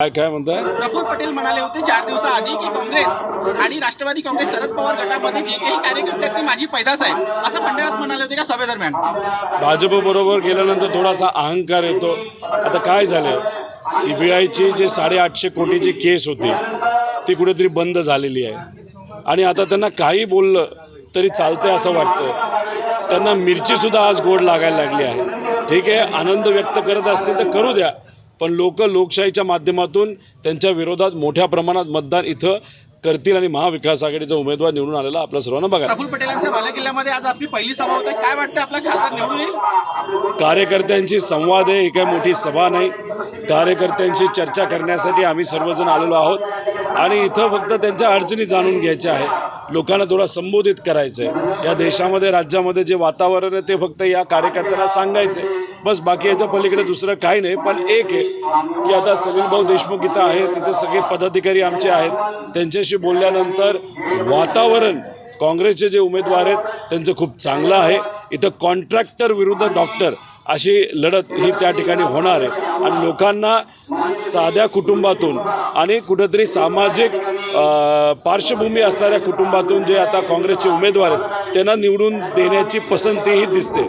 काय काय म्हणताय? प्रफुल्ल पटेल म्हणाले होते चार दिवसाआधी की काँग्रेस आणि राष्ट्रवादी काँग्रेस शरद पवार गटामध्ये जे काही कार्यकर्ते आहेत ते माझी पैदास आहेत. असं भंडाऱ्यात म्हणाले होते का सभेदरम्यान? भाजप बरोबर गेल्यानंतर थोडासा अहंकार येतो. आता काय झालं सी बी आयची जे साडेआठशे कोटीची केस होती ती कुठेतरी बंद झालेली आहे. आणि आता त्यांना काही बोललं तरी चालतंय असं वाटतं. त्यांना मिरचीसुद्धा आज गोड लागायला लागली आहे. ठीक आहे आनंद व्यक्त करत असतील तर करू द्या. पण लोक लोकशाहीच्या माध्यमातून त्यांच्या विरोधात मोठ्या प्रमाणात मतदान इथं करतील आणि महाविकास आघाडीचा उमेदवार निवडून आलेला आपल्या सर्वांना बघायला. प्रफुल्ल पटेलांच्या बालेकिल्ल्यामध्ये आज आपली पहिली सभा होते. काय वाटतं आपला खासदार निवडून येईल? कार्यकर्त्यांची संवाद आहे ही काही मोठी सभा नाही. कार्यकर्त्यांची चर्चा करण्यासाठी आम्ही सर्वजण आलेलो आहोत. आणि इथं फक्त त्यांच्या अडचणी जाणून घ्यायच्या आहे लोकांना थोडा संबोधित करायचं आहे या देशामध्ये राज्यामध्ये जे वातावरण आहे ते फक्त या कार्यकर्त्यांना सांगायचं आहे बस बाकी याच्या पलीकडे दुसरं काही नाही पण एक आहे की आता सलील भाऊ देशमुख इथं आहेत तिथे सगळे पदाधिकारी आमचे आहेत. त्यांच्याशी बोलल्यानंतर वातावरण काँग्रेसचे जे उमेदवार आहेत त्यांचं खूप चांगलं आहे. इथं कॉन्ट्रॅक्टर विरुद्ध डॉक्टर अशी लढत ही त्या ठिकाणी होणार आहे. आणि लोकांना साध्या कुटुंबातून आणि कुठंतरी सामाजिक पार्श्वभूमी असणाऱ्या कुटुंबातून जे आता काँग्रेसचे उमेदवार आहेत त्यांना निवडून देण्याची पसंतीही दिसते.